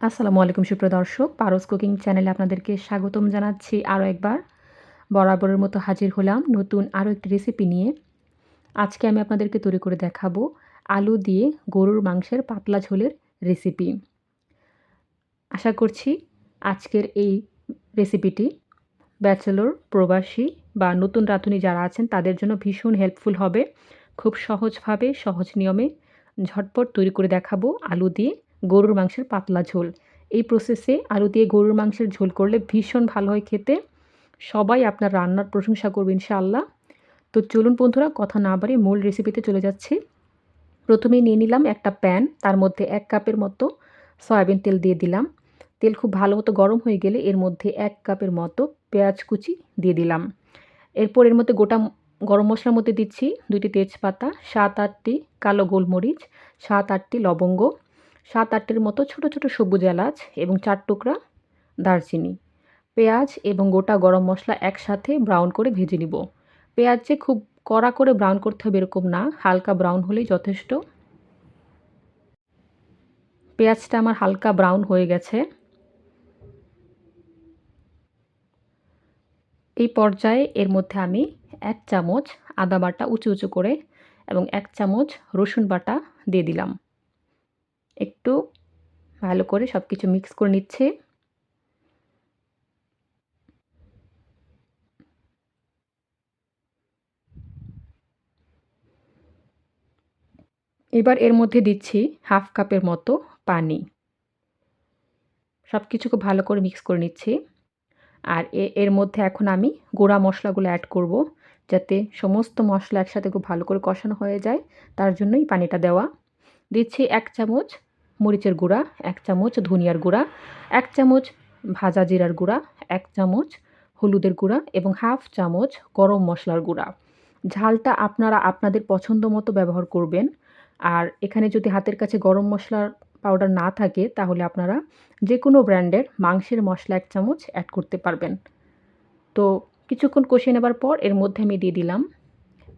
আসসালামু আলাইকুম, সুপ্রিয় দর্শক। পারস কুকিং চ্যানেলে আপনাদেরকে স্বাগতম জানাচ্ছি আরও একবার। বরাবরের মতো হাজির হলাম নতুন আরও একটি রেসিপি নিয়ে। আজকে আমি আপনাদেরকে তৈরি করে দেখাবো আলু দিয়ে গরুর মাংসের পাতলা ঝোলের রেসিপি আশা করছি আজকের এই রেসিপিটি ব্যাচেলর, প্রবাসী বা নতুন রাঁধুনি যারা আছেন, তাদের জন্য ভীষণ হেল্পফুল হবে। খুব সহজভাবে, সহজ নিয়মে ঝটপট তৈরি করে দেখাবো আলু দিয়ে গরুর মাংসের পাতলা ঝোল। এই প্রসেসে আলু দিয়ে গরুর মাংসের ঝোল করলে ভীষণ ভালো হয় খেতে। সবাই আপনার রান্নার প্রশংসা করবে ইনশাআল্লাহ। তো চলুন বন্ধুরা, কথা না বাড়িয়ে মূল রেসিপিতে চলে যাচ্ছি। প্রথমেই নিয়ে নিলাম একটা প্যান তার মধ্যে এক কাপের মতো সয়াবিন তেল দিয়ে দিলাম। তেল খুব ভালো মতো গরম হয়ে গেলে এর মধ্যে এক কাপের মতো পেঁয়াজ কুচি দিয়ে দিলাম। এরপর এর মধ্যে গোটা গরম মশলার মধ্যে দিচ্ছি দুইটি তেজপাতা, সাত আটটি কালো গোলমরিচ, সাত আটটি লবঙ্গ সাত আটটির মতো ছোট ছোট সবুজ এলাচ এবং চার টুকরা দারচিনি। পেঁয়াজ এবং গোটা গরম মশলা একসাথে ব্রাউন করে ভেজে নিব। পেঁয়াজ যে খুব কড়া করে ব্রাউন করতে হবে এরকম না, হালকা ব্রাউন হলেই যথেষ্ট। পেঁয়াজটা আমার হালকা ব্রাউন হয়ে গেছে। এই পর্যায়ে এর মধ্যে আমি এক চামচ আদা বাটা উঁচু উঁচু করে এবং এক চামচ রসুন বাটা দিয়ে দিলাম। একটু ভালো করে সব কিছু মিক্স করে নিচ্ছে। এবার এর মধ্যে দিচ্ছি হাফ কাপের মতো পানি। সব কিছুকে ভালো করে মিক্স করে নিচ্ছি। আর এর মধ্যে এখন আমি গোড়া মশলাগুলো অ্যাড করব যাতে সমস্ত মশলা একসাথে খুব ভালো করে কষানো হয়ে যায়। তার জন্যই পানিটা দেওয়া। দিচ্ছি এক চামচ মরিচের গুঁড়া, এক চামচ ধনিয়ার গুঁড়া, এক চামচ ভাজা জিরার গুঁড়া, এক চামচ হলুদের গুঁড়া এবং হাফ চামচ গরম মশলার গুঁড়া। ঝালটা আপনারা আপনাদের পছন্দ মতো ব্যবহার করবেন। আর এখানে যদি হাতের কাছে গরম মশলার পাউডার না থাকে, তাহলে আপনারা যে কোনো ব্র্যান্ডের মাংসের মশলা এক চামচ অ্যাড করতে পারবেন। তো কিছুক্ষণ কষিয়ে নেবার পর এর মধ্যে আমি দিয়ে দিলাম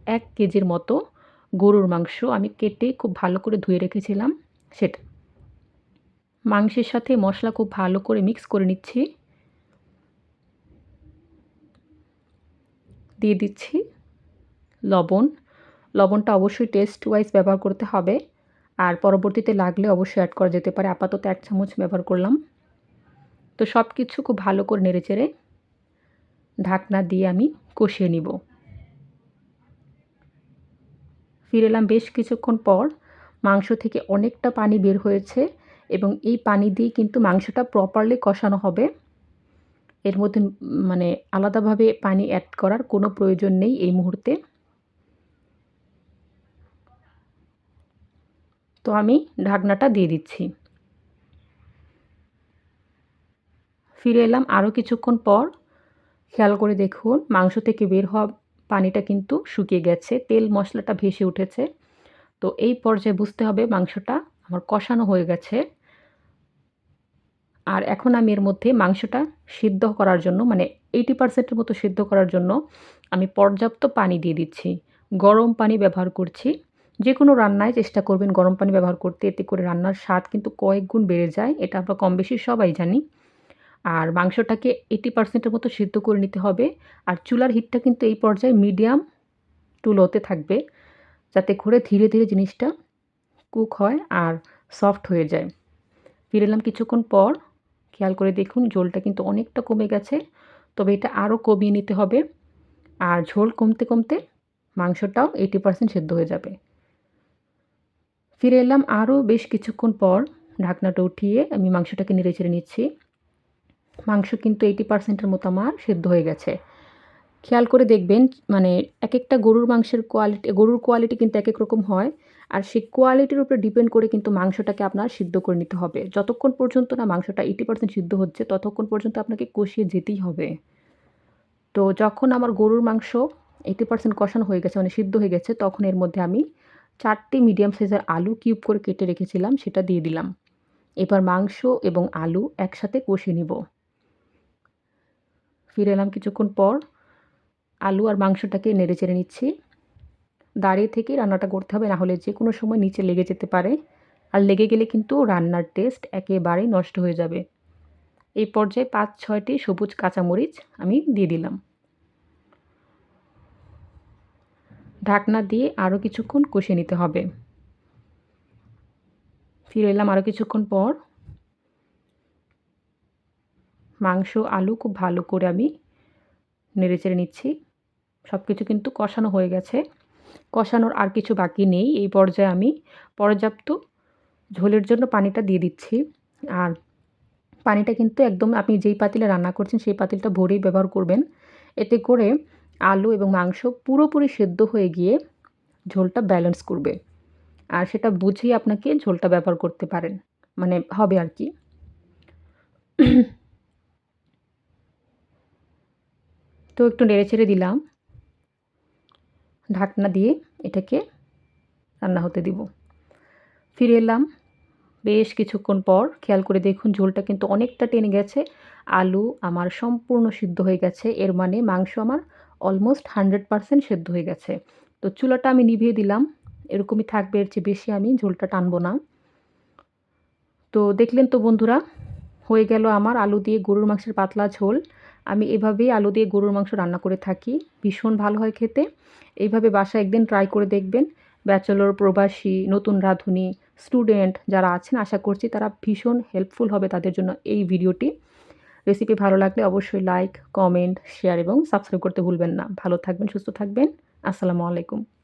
এক কেজির মতো গরুর মাংস। আমি কেটে খুব ভালো করে ধুয়ে রেখেছিলাম। সেটা মাংসের সাথে মশলা খুব ভালো করে মিক্স করে নিচ্ছি। দিয়ে দিচ্ছি লবণ। লবণটা অবশ্যই টেস্ট ওয়াইজ ব্যবহার করতে হবে। আর পরবর্তীতে লাগলে অবশ্যই অ্যাড করা যেতে পারে। আপাতত এক চামচ ব্যবহার করলাম। তো সব কিছু খুব ভালো করে নেড়ে চেড়ে ঢাকনা দিয়ে আমি কষিয়ে নিব। ফিরে এলাম বেশ কিছুক্ষণ পর। মাংস থেকে অনেকটা পানি বের হয়েছে। এবং এই পানি দিয়ে কিন্তু মাংসটা প্রপারলি কষানো হবে। এর মধ্যে মানে আলাদাভাবে পানি অ্যাড করার কোনো প্রয়োজন নেই এই মুহূর্তে। তো আমি ঢাকনাটা দিয়ে দিচ্ছি। ফিরে এলাম আরও কিছুক্ষণ পর। খেয়াল করে দেখুন, মাংস থেকে বের হওয়া পানিটা কিন্তু শুকিয়ে গেছে, তেল মশলাটা ভেসে উঠেছে। তো এই পর্যায়ে বুঝতে হবে মাংসটা আমার কষানো হয়ে গেছে। আর এখন আমি এর মধ্যে মাংসটা সিদ্ধ করার জন্য মানে এইটি পার্সেন্টের মতো সিদ্ধ করার জন্য আমি পর্যাপ্ত পানি দিয়ে দিচ্ছি। গরম পানি ব্যবহার করছি। যে কোনো রান্নায় চেষ্টা করবেন গরম পানি ব্যবহার করতে। এতে করে রান্নার স্বাদ কিন্তু কয়েক গুণ বেড়ে যায়। এটা আমরা কম বেশি সবাই জানি। আর মাংসটাকে এইটি পার্সেন্টের মতো সিদ্ধ করে নিতে হবে। আর চুলার হিটটা কিন্তু এই পর্যায়ে মিডিয়াম টু লোতে থাকবে। যাতে করে ধীরে ধীরে জিনিসটা কুক হয় আর সফট হয়ে যায়। ফিরে এলাম কিছুক্ষণ পর। খেয়াল করে দেখুন, ঝোলটা কিন্তু অনেকটা কমে গেছে। তবে এটা আরও কমিয়ে নিতে হবে। আর ঝোল কমতে কমতে মাংসটাও এইটি পার্সেন্ট সেদ্ধ হয়ে যাবে। ফিরে এলাম আরও বেশ কিছুক্ষণ পর ঢাকনাটা উঠিয়ে আমি মাংসটাকে নেড়ে চেড়ে নিচ্ছি। মাংস কিন্তু এইটি পার্সেন্টের মতো আমার সেদ্ধ হয়ে গেছে। খেয়াল করে দেখবেন মানে এক একটা গরুর মাংসের কোয়ালিটি গরুর কোয়ালিটি কিন্তু এক এক রকম হয়। আর সেই কোয়ালিটির উপরে ডিপেন্ড করে কিন্তু মাংসটাকে আপনার সিদ্ধ করে নিতে হবে। যতক্ষণ পর্যন্ত না মাংসটা এইটি পার্সেন্ট সিদ্ধ হচ্ছে, ততক্ষণ পর্যন্ত আপনাকে কষিয়ে যেতেই হবে। তো যখন আমার গরুর মাংস এইটি পার্সেন্ট কষানো হয়ে গেছে মানে সিদ্ধ হয়ে গেছে, তখন এর মধ্যে আমি চারটি মিডিয়াম সাইজের আলু কিউব করে কেটে রেখেছিলাম, সেটা দিয়ে দিলাম। এবার মাংস এবং আলু একসাথে কষিয়ে নিব। ফিরে এলাম কিছুক্ষণ পর, আলু আর মাংসটাকে নেড়ে চেড়ে নিচ্ছি। দাঁড়িয়ে থেকেই রান্নাটা করতে হবে না হলে যে কোনো সময় নিচে লেগে যেতে পারে। আর লেগে গেলে কিন্তু রান্নার টেস্ট একেবারেই নষ্ট হয়ে যাবে। এই পর্যায়ে পাঁচ, ছয়টি সবুজ কাঁচামরিচ আমি দিয়ে দিলাম। ঢাকনা দিয়ে আরও কিছুক্ষণ কষিয়ে নিতে হবে। ফিরে এলাম আরও কিছুক্ষণ পর। মাংস, আলু খুব ভালো করে আমি নেড়ে চেড়ে নিচ্ছি। সব কিছু কিন্তু কষানো হয়ে গেছে। কষানোর আর কিছু বাকি নেই। এই পর্যায়ে আমি পর্যাপ্ত ঝোলের জন্য পানিটা দিয়ে দিচ্ছি। আর পানিটা কিন্তু একদম আপনি যেই পাতিলে রান্না করছেন সেই পাতিলটা ভরেই ব্যবহার করবেন। এতে করে আলু এবং মাংস পুরোপুরি সেদ্ধ হয়ে গিয়ে ঝোলটা ব্যালেন্স করবে। আর সেটা বুঝেই আপনাকে ঝোলটা ব্যবহার করতে পারেন। মানে হবে আর কি। তো একটু নেড়ে ছেড়ে দিলাম। ঢাকনা দিয়ে এটাকে রান্না হতে দিব। ফিরে এলাম। বেশ কিছুক্ষণ পর খেয়াল করে দেখুন ঝোলটা কিন্তু অনেকটা টেনে গেছে। আলু আমার সম্পূর্ণ সিদ্ধ হয়ে গেছে। এর মানে মাংস আমার অলমোস্ট হান্ড্রেড পারসেন্ট সেদ্ধ হয়ে গেছে। তো চুলাটা আমি নিভিয়ে দিলাম। এরকমই থাকবে, এর চেয়ে বেশি আমি ঝোলটা টানবো না। তো দেখলেন তো বন্ধুরা, হয়ে গেল আমার আলু দিয়ে গরুর মাংসের পাতলা ঝোল। আমি এভাবেই আলু দিয়ে গরুর মাংস রান্না করে থাকি। ভীষণ ভালো হয় খেতে। এইভাবে বাসায় একদিন ট্রাই করে দেখবেন। ব্যাচেলর প্রবাসী, নতুন রাঁধুনি স্টুডেন্ট যারা আছেন, আশা করছি তারা ভীষণ হেল্পফুল হবে তাদের জন্য এই ভিডিওটি। রেসিপি ভালো লাগলে অবশ্যই লাইক কমেন্ট শেয়ার এবং সাবস্ক্রাইব করতে ভুলবেন না। ভালো থাকবেন, সুস্থ থাকবেন। আসসালামু আলাইকুম।